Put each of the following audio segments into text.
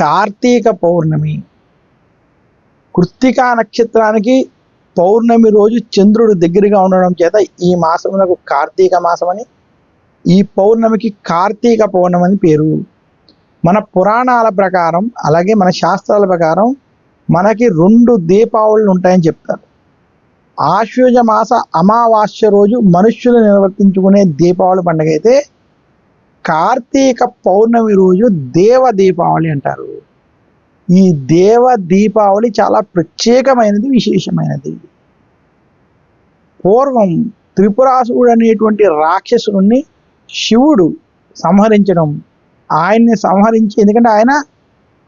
కార్తీక పౌర్ణమి. కృత్తికా నక్షత్రానికి పౌర్ణమి రోజు చంద్రుడు దగ్గరగా ఉండడం చేత ఈ మాసమునకు కార్తీక మాసం అని ఈ పౌర్ణమికి కార్తీక పౌర్ణమి అని పేరు. మన పురాణాల ప్రకారం అలాగే మన శాస్త్రాల ప్రకారం మనకి రెండు దీపావళులు ఉంటాయని చెప్తారు. ఆశ్వజ మాస అమావాస్య రోజు మనుష్యులు నిర్వర్తించుకునే దీపావళి పండుగ అయితే కార్తీక పౌర్ణమి రోజు దేవ దీపావళి అంటారు. ఈ దేవ దీపావళి చాలా ప్రత్యేకమైనది విశేషమైనది. పూర్వం త్రిపురాసుడు అనేటువంటి రాక్షసుడిని శివుడు సంహరించడం ఆయన్ని సంహరించి ఎందుకంటే ఆయన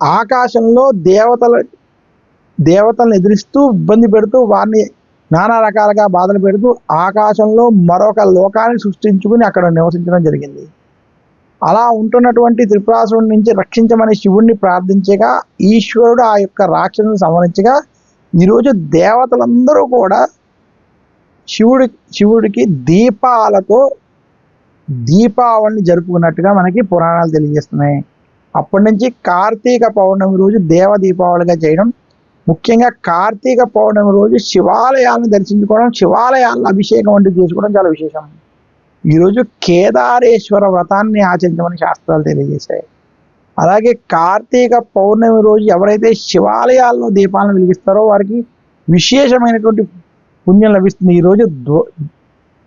ఆకాశంలో దేవతల దేవతలను ఎదిరిస్తూ ఇబ్బంది పెడుతూ వారిని నానా రకాలుగా బాధలు పెడుతూ ఆకాశంలో మరొక లోకాన్ని సృష్టించుకుని అక్కడ నివసించడం జరిగింది. అలా ఉంటున్నటువంటి త్రిపురాసురుడి నుంచి రక్షించమని శివుణ్ణి ప్రార్థించగా ఈశ్వరుడు ఆ యొక్క రాక్షసుని సంహరించగా ఈరోజు దేవతలందరూ కూడా శివుడి శివుడికి దీపాలతో దీపావళిని జరుపుకున్నట్టుగా మనకి పురాణాలు తెలియజేస్తున్నాయి. అప్పటి నుంచి కార్తీక పౌర్ణమి రోజు దేవ దీపావళిగా చేయడం ముఖ్యంగా కార్తీక పౌర్ణమి రోజు శివాలయాలను దర్శించుకోవడం శివాలయాలను అభిషేకం వంటివి చేసుకోవడం చాలా విశేషం. ఈరోజు కేదారేశ్వర వ్రతాన్ని ఆచరించమని శాస్త్రాలు తెలియజేశాయి. అలాగే కార్తీక పౌర్ణమి రోజు ఎవరైతే శివాలయాల్లో దీపాలను వెలిగిస్తారో వారికి విశేషమైనటువంటి పుణ్యం లభిస్తుంది. ఈరోజు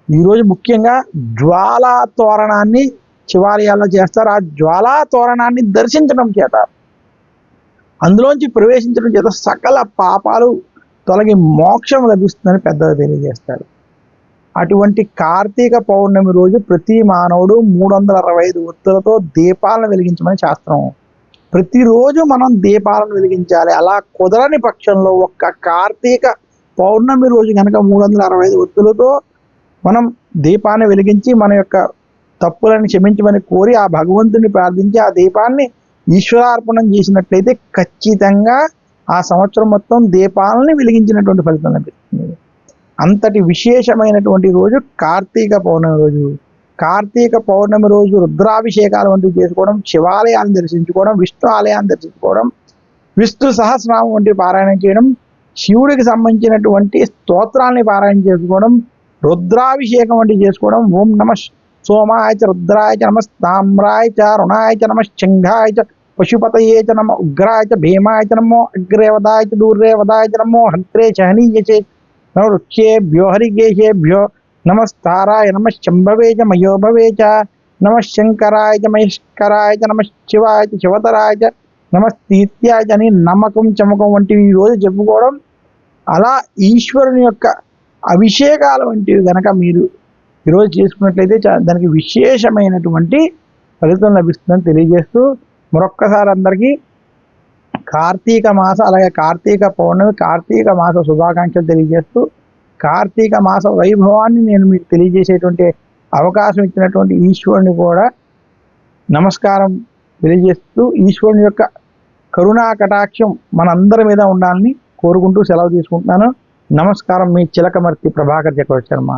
ఈరోజు ముఖ్యంగా జ్వాలా తోరణాన్ని శివాలయాల్లో చేస్తారు. ఆ జ్వాలా తోరణాన్ని దర్శించడం చేత అందులోంచి ప్రవేశించడం చేత సకల పాపాలు తొలగి మోక్షం లభిస్తుందని పెద్దలు తెలియజేస్తారు. అటువంటి కార్తీక పౌర్ణమి రోజు ప్రతి మానవుడు మూడు వందల అరవై ఐదు ఒత్తులతో దీపాలను వెలిగించమని శాస్త్రం. ప్రతిరోజు మనం దీపాలను వెలిగించాలి. అలా కుదరని పక్షంలో ఒక్క కార్తీక పౌర్ణమి రోజు కనుక మూడు వందల అరవై ఐదు ఒత్తులతో మనం దీపాన్ని వెలిగించి మన యొక్క తప్పులను క్షమించమని కోరి ఆ భగవంతుని ప్రార్థించి ఆ దీపాన్ని ఈశ్వరార్పణం చేసినట్లయితే ఖచ్చితంగా ఆ సంవత్సరం మొత్తం దీపాలని వెలిగించినటువంటి ఫలితం లభిస్తుంది అంతటి విశేషమైనటువంటి రోజు కార్తీక పౌర్ణమి రోజు. కార్తీక పౌర్ణమి రోజు రుద్రాభిషేకాలు వంటివి చేసుకోవడం శివాలయాన్ని దర్శించుకోవడం విష్ణు ఆలయాన్ని దర్శించుకోవడం విష్ణు సహస్రనామం వంటి పారాయణం చేయడం శివుడికి సంబంధించినటువంటి స్తోత్రాల్ని పారాయణ చేసుకోవడం రుద్రాభిషేకం వంటి చేసుకోవడం ఓం నమ సోమాయ చ రుద్రాయ చ నమ తామ్రాయ చ రుణాయ చ నమ శంఘాయ చ పశుపతయే చ నమ ఉగ్రాయ చ భీమాయ చ నమో అగ్రేవదాయ చ దూర్రేవదాయ చ నమో హంత్రే చహనీయ చే నమ హరికేశేభ్యో నమస్తారాయ నమ శంభవే చ మయోభవే చ నమ శంకరాయ చ మహేశ్వరాయ చ నమ శివాయ చ శివతరాయ చ నమస్తీత్యాయ అని నమ్మకం చమకం వంటివి ఈరోజు రోజు చెప్పుకోవడం అలా ఈశ్వరుని యొక్క అభిషేకాల వంటివి కనుక మీరు ఈరోజు చేసుకున్నట్లయితే దానికి విశేషమైనటువంటి ఫలితం లభిస్తుందని తెలియజేస్తూ మరొక్కసారి అందరికీ కార్తీక మాస అలాగే కార్తీక పౌర్ణమి కార్తీక మాస శుభాకాంక్షలు తెలియజేస్తూ కార్తీక మాస వైభవాన్ని నేను మీకు తెలియజేసేటువంటి అవకాశం ఇచ్చినటువంటి ఈశ్వరుని కూడా నమస్కారం తెలియజేస్తూ ఈశ్వరుని యొక్క కరుణా కటాక్షం మనందరి మీద ఉండాలని కోరుకుంటూ సెలవు తీసుకుంటున్నాను. నమస్కారం మీ చిలకమర్తి ప్రభాకర్ చక్రవర్తి శర్మ.